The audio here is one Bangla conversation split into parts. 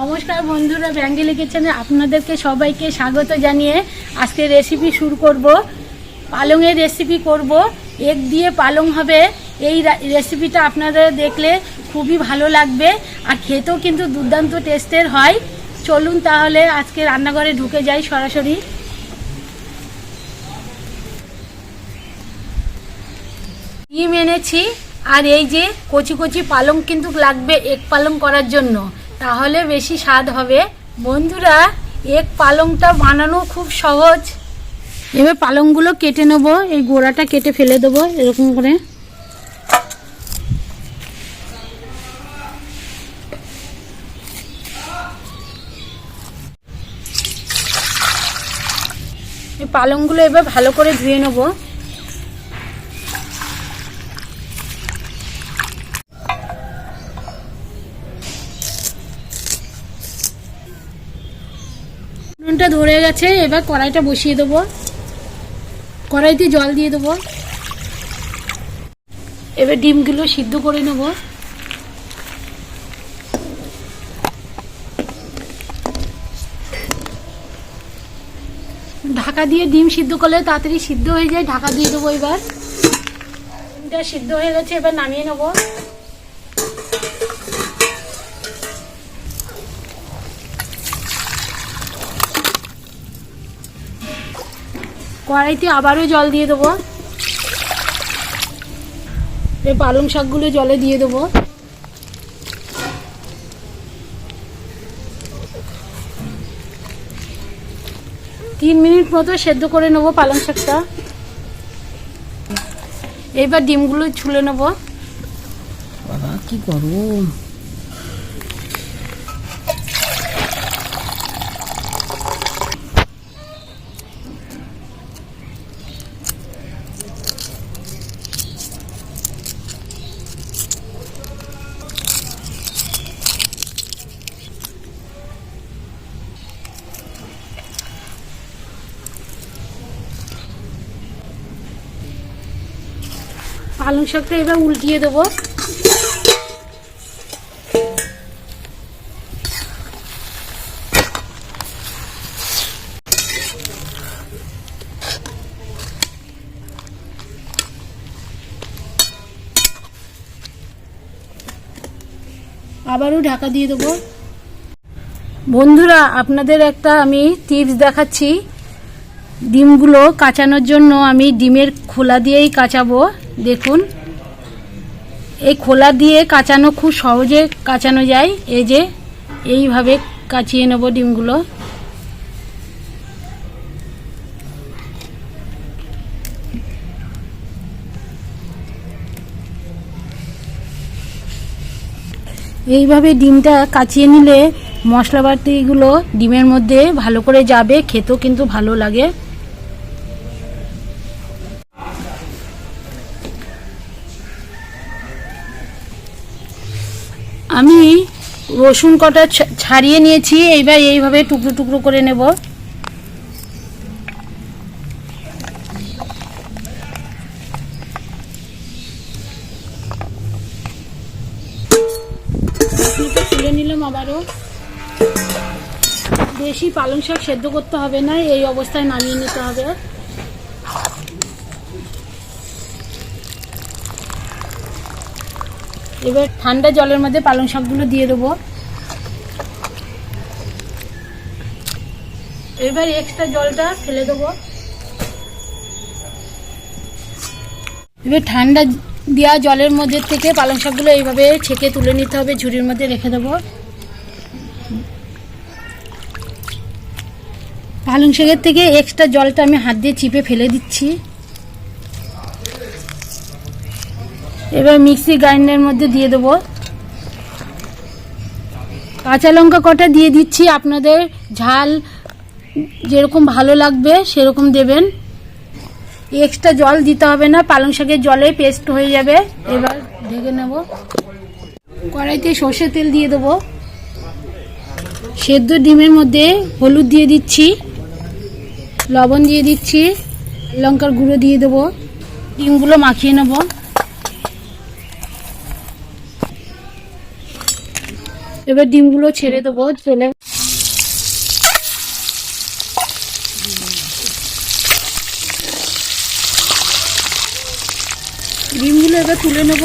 নমস্কার বন্ধুরা ব্যাঙ্গেলি কিচেনে আপনাদেরকে সবাইকে স্বাগত জানিয়ে আজকে রেসিপি শুরু করব। পালংয়ের রেসিপি করব। এগ দিয়ে পালং হবে। এই রেসিপিটা আপনাদের দেখলে খুবই ভালো লাগবে আর খেতেও কিন্তু দুর্দান্ত টেস্টের হয়। চলুন তাহলে আজকে রান্নাঘরে ঢুকে যাই সরাসরি। ডিম এনেছি আর এই যে কচি কচি পালং কিন্তু লাগবে এক পালং করার জন্য। তাহলে বেশি স্বাদ হবে। বন্ধুরা, এক পালংটা বানানো খুব সহজ। এবার পালংগুলো কেটে নেব, এই গোড়াটা কেটে ফেলে দেবো এরকম করে। পালংগুলো এবার ভালো করে ধুয়ে নেব। নুনটা ধরে গেছে, এবার কড়াইটা বসিয়ে দেবো। কড়াইতে জল দিয়ে দেবো। এবার ডিমগুলো সিদ্ধ করে নেব। ঢাকা দিয়ে ডিম সিদ্ধ করলে তাড়াতাড়ি সিদ্ধ হয়ে যায়, ঢাকা দিয়ে দেবো এবার। ডিমটা সিদ্ধ হয়ে গেছে, এবার নামিয়ে নেব। কড়াইতে আবারও জল দিয়ে দেবো। পালং শাকগুলো জলে দিয়ে দেবো। তিন মিনিট মতো সেদ্ধ করে নেব পালং শাকটা। এইবার ডিমগুলো ছুলে নেব। কি গরম পালং শাকটা এবার উল্টিয়ে দেবো। আবারও ঢাকা দিয়ে দেবো। বন্ধুরা, আপনাদের একটা আমি টিপস দেখাচ্ছি। ডিমগুলো কাচানোর জন্য আমি ডিমের খোলা দিয়েই কাচাবো। দেখুন, এই খোলা দিয়ে কাচানো খুব সহজে কাচানো যায়। এই যে, এইভাবে কাচিয়ে নেব ডিমগুলো। এইভাবে ডিমটা কাচিয়ে নিলে মশলা বাটিগুলো ডিমের মধ্যে ভালো করে যাবে, খেতেও কিন্তু ভালো লাগে। আমি রসুন কটা ছাড়িয়ে নিয়েছি, এইবার এইভাবে টুকরো টুকরো করে নেব। তুলে নিলাম আবারও। বেশি পালং শাক সেদ্ধ করতে হবে না, এই অবস্থায় নামিয়ে নিতে হবে। এবার ঠান্ডা জলের মধ্যে পালং শাকগুলো দিয়ে দেবো। এবার এক্সট্রা জলটা ফেলে দেবো। এবার ঠান্ডা দেওয়া জলের মধ্যে থেকে পালং শাকগুলো এইভাবে ছেঁকে তুলে নিতে হবে, ঝুড়ির মধ্যে রেখে দেবো। পালং শাকের থেকে এক্সট্রা জলটা আমি হাত দিয়ে চিপে ফেলে দিচ্ছি। এবার মিক্সি গ্রাইন্ডারের মধ্যে দিয়ে দেবো। কাঁচা লঙ্কা কটা দিয়ে দিচ্ছি, আপনাদের ঝাল যেরকম ভালো লাগবে সেরকম দেবেন। এক্সট্রা জল দিতে হবে না, পালং শাকের জলে পেস্ট হয়ে যাবে। এবার ঢেকে নেব। কড়াইতে সর্ষের তেল দিয়ে দেবো। সেদ্ধ ডিমের মধ্যে হলুদ দিয়ে দিচ্ছি, লবণ দিয়ে দিচ্ছি, লঙ্কার গুঁড়ো দিয়ে দেবো। ডিমগুলো মাখিয়ে নেব। এবার ডিমগুলো ছেড়ে দেবো তেলে ডিমগুলো এবার তুলে নেব।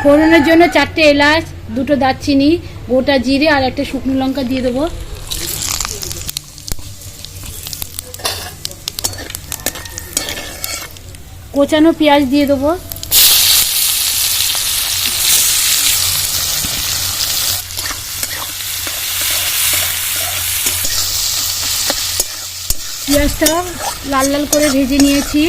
ফোড়নের জন্য চারটে এলাচ, দুটো দারচিনি, গোটা জিরে আর একটা শুকনো লঙ্কা দিয়ে দেবো। কোচানো পেঁয়াজ দিয়ে দেবো। পেঁয়াজটা লাল লাল করে ভেজে নিয়েছি।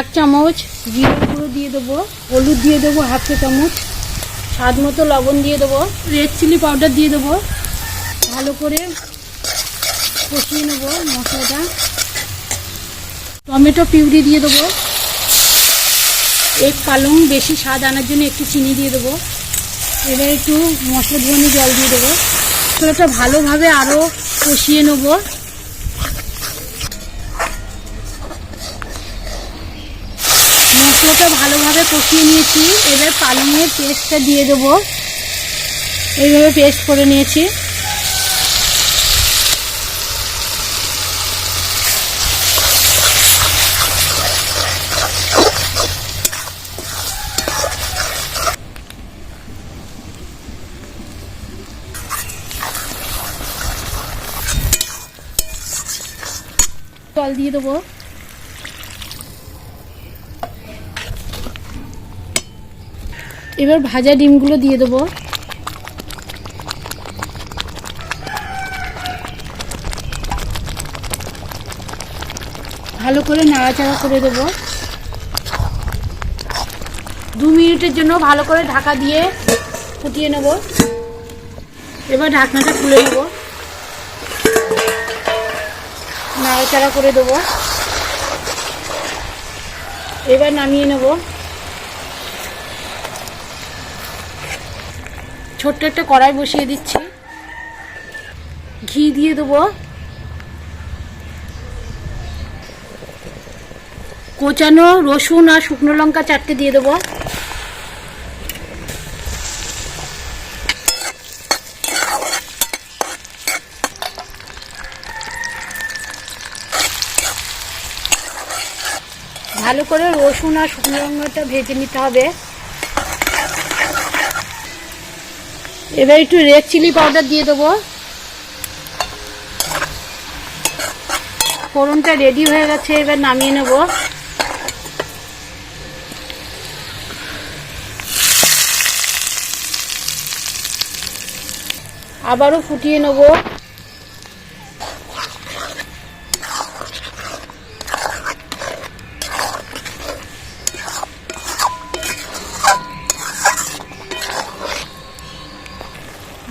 এক চামচ জিরে গুঁড়ো দিয়ে দেবো, হলুদ দিয়ে দেবো হাফ চামচ, স্বাদ মতো লবণ দিয়ে দেবো, রেড চিলি পাউডার দিয়ে দেবো। ভালো করে কষিয়ে নেব মশলাটা। টমেটো পিউরি দিয়ে দেবো। এক পালং বেশি স্বাদ আনার জন্য একটু চিনি দিয়ে দেবো। এবার একটু মশলা ধোয়ানি জল দিয়ে দেবো। মশলাটা ভালোভাবে আরও কষিয়ে নেব। মশলাটা ভালোভাবে কষিয়ে নিয়েছি। এবার পালংয়ের পেস্টটা দিয়ে দেবো। এইভাবে পেস্ট করে নিয়েছি। জল দিয়ে দেবো। এবার ভাজা ডিমগুলো দিয়ে দেবো। ভালো করে নাড়াচাড়া করে দেবো। দু মিনিটের জন্য ভালো করে ঢাকা দিয়ে ফুটিয়ে নেব। এবার ঢাকনাটা খুলে নেব। নাড়াচাড়া করে দেবো। এবার নামিয়ে নেব। ছোট্ট একটা কড়াই বসিয়ে দিচ্ছি। ঘি দিয়ে দেবো। কোচানো রসুন আর শুকনো লঙ্কা চারটে দিয়ে দেবো। ভালো করে রসুন আর শুকনো লঙ্কাটা ভেজে নিতে হবে। এবার একটু রেড চিলি পাউডার দিয়ে দেবো। ফোড়নটা রেডি হয়ে গেছে, এবার নামিয়ে নেব। আবারও ফুটিয়ে নেব।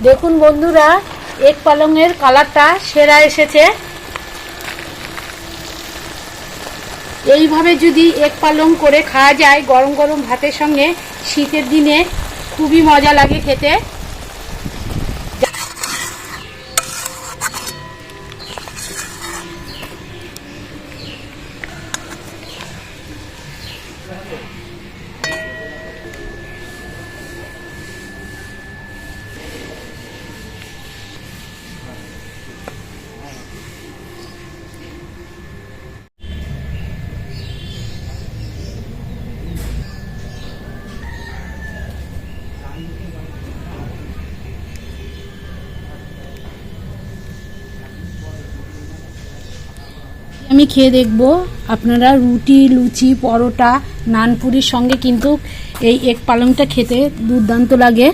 দেখুন বন্ধুরা এক পালংয়ের কালারটা সেরা এসেছে। এইভাবে যদি এক পালং করে খাওয়া যায় গরম গরম ভাতের সঙ্গে, শীতের দিনে খুবই মজা লাগে খেতে। আমি খেয়ে দেখব। আপনারা রুটি, লুচি, পরোটা, নানপুরির সঙ্গে কিন্তু এই এক পালংটা খেতে দুর্দান্ত লাগে।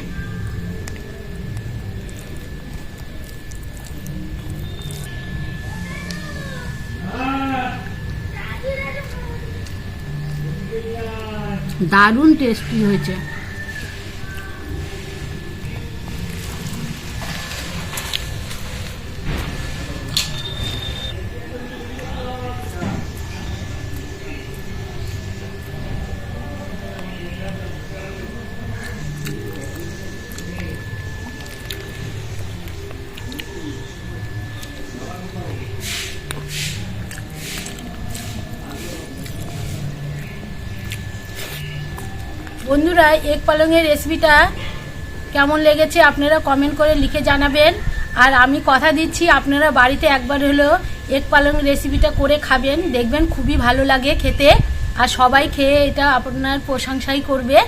দারুণ টেস্টি হয়েছে। বন্ধুরা এক পালংয়ের রেসিপিটা কেমন লেগেছে আপনারা কমেন্ট করে লিখে জানাবেন। আর আমি কথা দিচ্ছি, আপনারা বাড়িতে একবার হলেও এক পালং রেসিপিটা করে খাবেন। দেখবেন খুবই ভালো লাগে খেতে। আর সবাই খেয়ে এটা আপনার প্রশংসাই করবে।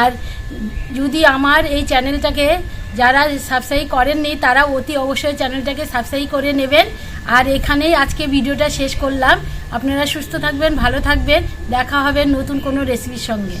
আর যদি আমার এই চ্যানেলটাকে যারা সাবস্ক্রাইব করেননি, তারা অতি অবশ্যই চ্যানেলটাকে সাবস্ক্রাইব করে নেবেন। আর এখানেই আজকে ভিডিওটা শেষ করলাম। আপনারা সুস্থ থাকবেন, ভালো থাকবেন। দেখা হবে নতুন কোনো রেসিপির সঙ্গে।